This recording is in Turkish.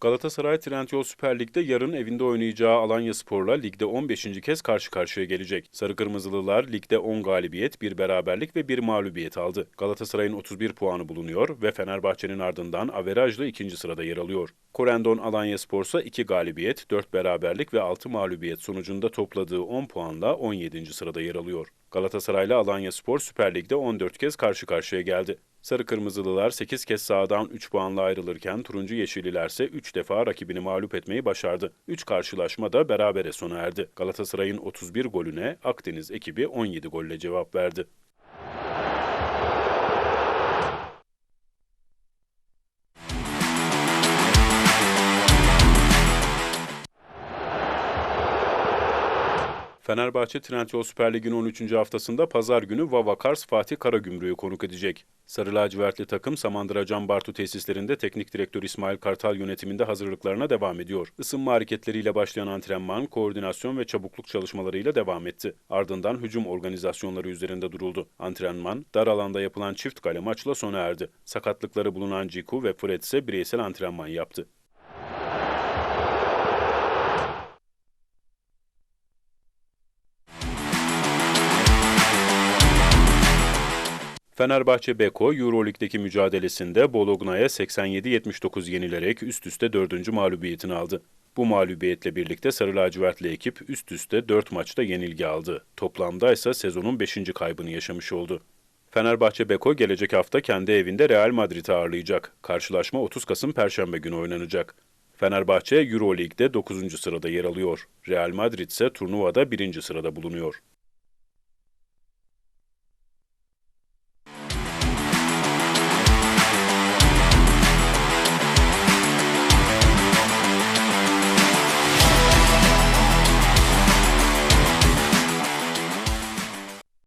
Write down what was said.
Galatasaray Trendyol Süper Lig'de yarın evinde oynayacağı Alanya Spor'la ligde 15. kez karşı karşıya gelecek. Sarı Kırmızılılar ligde 10 galibiyet, 1 beraberlik ve 1 mağlubiyet aldı. Galatasaray'ın 31 puanı bulunuyor ve Fenerbahçe'nin ardından averajla ikinci sırada yer alıyor. Korendon Alanya Spor ise 2 galibiyet, 4 beraberlik ve 6 mağlubiyet sonucunda topladığı 10 puanla 17. sırada yer alıyor. Galatasaray'la Alanya Spor Süper Lig'de 14 kez karşı karşıya geldi. Sarı Kırmızılılar 8 kez sağdan 3 puanla ayrılırken Turuncu Yeşilliler ise 3 defa rakibini mağlup etmeyi başardı. 3 karşılaşma da berabere sona erdi. Galatasaray'ın 31 golüne Akdeniz ekibi 17 golle cevap verdi. Fenerbahçe Trendyol Süper Lig'in 13. haftasında pazar günü Vavakars Fatih Karagümrük'ü konuk edecek. Sarı lacivertli takım Samandıra Can Bartu tesislerinde teknik direktör İsmail Kartal yönetiminde hazırlıklarına devam ediyor. Isınma hareketleriyle başlayan antrenman, koordinasyon ve çabukluk çalışmalarıyla devam etti. Ardından hücum organizasyonları üzerinde duruldu. Antrenman, dar alanda yapılan çift kale maçla sona erdi. Sakatlıkları bulunan Ciku ve Fred ise bireysel antrenman yaptı. Fenerbahçe Beko Euroleague'deki mücadelesinde Bologna'ya 87-79 yenilerek üst üste dördüncü mağlubiyetini aldı. Bu mağlubiyetle birlikte Sarı Lacivertli ekip üst üste 4 maçta yenilgi aldı. Toplamda ise sezonun 5. kaybını yaşamış oldu. Fenerbahçe Beko gelecek hafta kendi evinde Real Madrid'i ağırlayacak. Karşılaşma 30 Kasım Perşembe günü oynanacak. Fenerbahçe Euroleague'de 9. sırada yer alıyor. Real Madrid ise turnuvada 1. sırada bulunuyor.